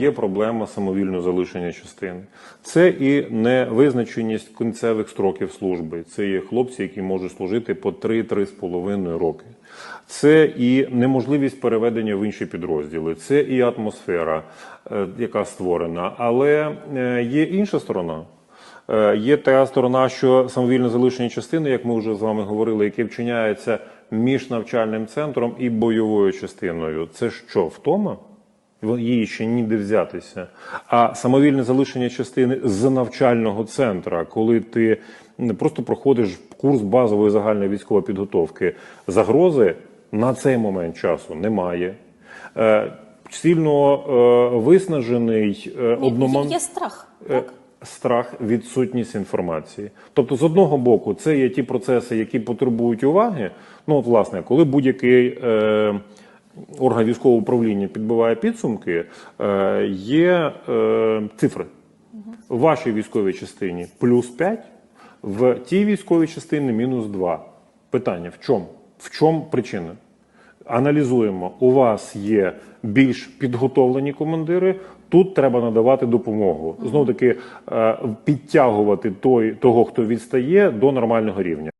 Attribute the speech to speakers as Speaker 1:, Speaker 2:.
Speaker 1: Є проблема самовільного залишення частини. Це і невизначеність кінцевих строків служби. Це є хлопці, які можуть служити по 3-3,5 роки. Це і неможливість переведення в інші підрозділи. Це і атмосфера, е, яка створена. Але е, є інша сторона. Е, Є та сторона, що самовільне залишення частини, як ми вже з вами говорили, яке вчиняється між навчальним центром і бойовою частиною. Це що, втома? Її ще ніде взятися. А самовільне залишення частини з навчального центра, коли ти м, просто проходиш курс базової загальної військової підготовки, загрози на цей момент часу немає. Е, Сильно е, виснажений е,
Speaker 2: Ні,
Speaker 1: одноман...
Speaker 2: Є страх.
Speaker 1: Е, Страх, відсутність інформації. Тобто, з одного боку, це є ті процеси, які потребують уваги. Ну, от, власне, коли будь-який е, орган військового управління підбиває підсумки, е, є е, цифри. В вашій військовій частині плюс 5, в тій військовій частині мінус 2. Питання: в чому? В чому причина? аналізуємо. У вас є більш підготовлені командири. Тут треба надавати допомогу. Знов таки е, підтягувати той, того, хто відстає, до нормального рівня.